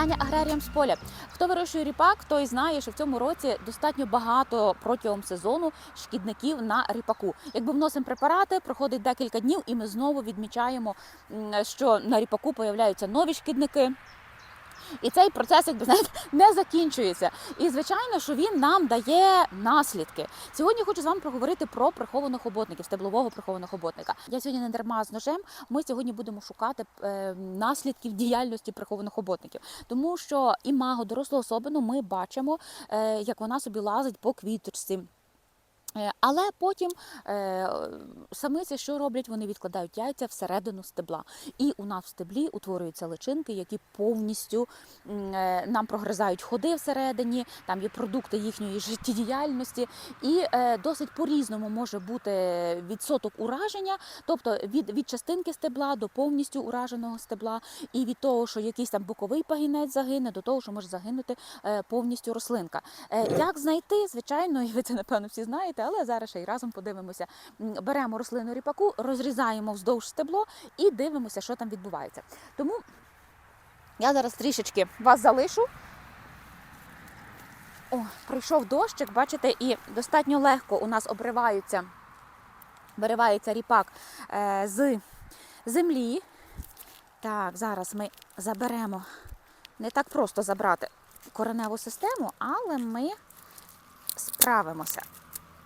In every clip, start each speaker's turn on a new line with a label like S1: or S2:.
S1: аграріям з поля. Хто вирощує ріпак, той знає, що в цьому році достатньо багато протягом сезону шкідників на ріпаку. Якби вносимо препарати, проходить декілька днів, і ми знову відмічаємо, що на ріпаку появляються нові шкідники. І цей процес, якби знаєте, не закінчується. І звичайно, що він нам дає наслідки. Сьогодні хочу з вами проговорити про прихованих оботників, стеблового прихованого оботника. Я сьогодні не дарма з ножем. Ми сьогодні будемо шукати е, наслідків діяльності прихованих оботників, тому що імаго дорослу особину ми бачимо, е, як вона собі лазить по квіточці. Е, Але потім е, самиці що роблять? Вони відкладають яйця всередину стебла. І у нас в стеблі утворюються личинки, які повністю е, нам прогризають ходи всередині, там є продукти їхньої життєдіяльності. І досить по-різному може бути відсоток ураження, тобто від, від частинки стебла до повністю ураженого стебла, і від того, що якийсь там боковий пагінець загине, до того, що може загинути повністю рослинка. Як знайти, звичайно, і ви це напевно всі знаєте, але зараз ще й разом подивимося. Беремо рослину ріпаку, розрізаємо вздовж стебло і дивимося, що там відбувається. Тому я зараз трішечки вас залишу. О, прийшов дощик, бачите, і достатньо легко у нас обриваються, виривається ріпак е, з землі. Так, зараз ми заберемо. Не так просто забрати кореневу систему, але ми справимося.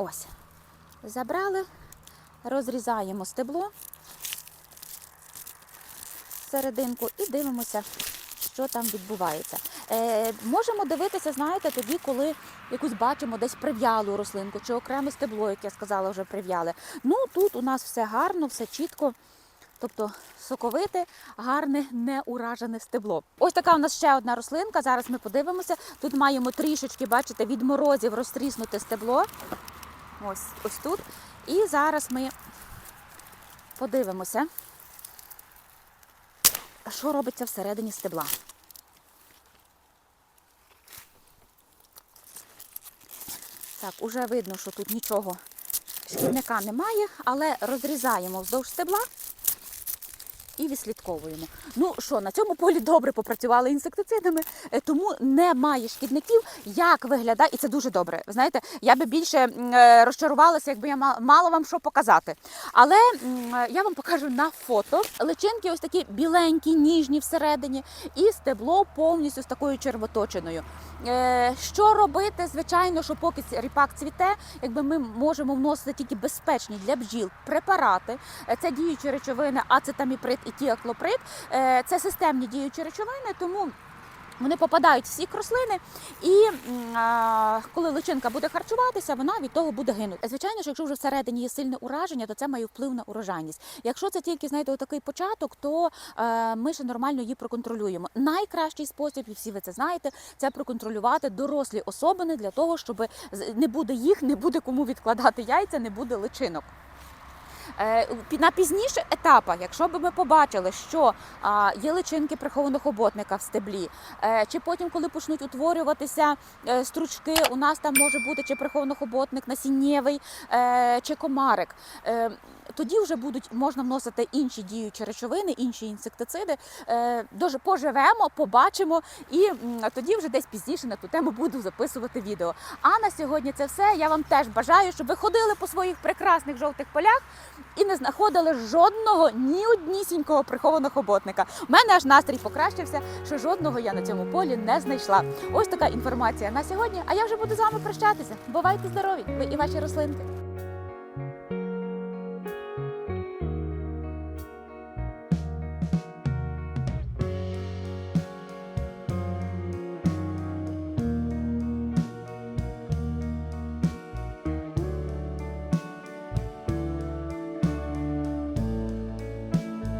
S1: Ось. Забрали, розрізаємо стебло серединку і дивимося, що там відбувається. Е, можемо дивитися, знаєте, тоді, коли якусь бачимо десь прив'ялу рослинку чи окреме стебло, як я сказала, вже прив'яли. Ну тут у нас все гарно, все чітко. Тобто соковите, гарне, неуражене стебло. Ось така у нас ще одна рослинка. Зараз ми подивимося. Тут маємо трішечки, бачите, від морозів розтріснуте стебло. Ось, ось тут. І зараз ми подивимося, що робиться всередині стебла. Так, уже видно, що тут нічого шкідника немає, але розрізаємо вздовж стебла і відслідковуємо. Ну що, на цьому полі добре попрацювали інсектицидами, е, тому немає шкідників. Як виглядає, і це дуже добре. Знаєте, я би більше е, розчарувалася, якби я мала вам що показати. Але е, я вам покажу на фото. Личинки ось такі біленькі, ніжні всередині, і стебло повністю з такою червоточиною. Що робити? Звичайно, що поки ріпак цвіте, якби ми можемо вносити тільки безпечні для бджіл препарати. Це діючі речовини, ацетаміприд і тіаклоприд. Е, Це системні діючі речовини, тому. Вони попадають в сік рослини, і а, коли личинка буде харчуватися, вона від того буде гинути. Звичайно, що якщо вже всередині є сильне ураження, то це має вплив на урожайність. Якщо це тільки знаєте, отакий початок, то е, ми ще нормально її проконтролюємо. Найкращий спосіб, і всі ви це знаєте, це проконтролювати дорослі особини для того, щоб не буде їх, не буде кому відкладати яйця, не буде личинок. Е, На пізніших етапах, якщо б ми побачили, що є личинки прихованого оботника в стеблі, е, чи потім, коли почнуть утворюватися е, стручки, у нас там може бути чи прихований хоботник насіннєвий, чи комарик. Тоді вже будуть можна вносити інші діючі речовини, інші інсектициди. Е, Дуже поживемо, побачимо, і тоді вже десь пізніше на ту тему буду записувати відео. А на сьогодні це все. Я вам теж бажаю, щоб ви ходили по своїх прекрасних жовтих полях і не знаходили жодного ні однісінького прихованого хоботника. У мене аж настрій покращився, що жодного я на цьому полі не знайшла. Ось така інформація на сьогодні. А я вже буду з вами прощатися. Бувайте здорові! Ви і ваші рослинки.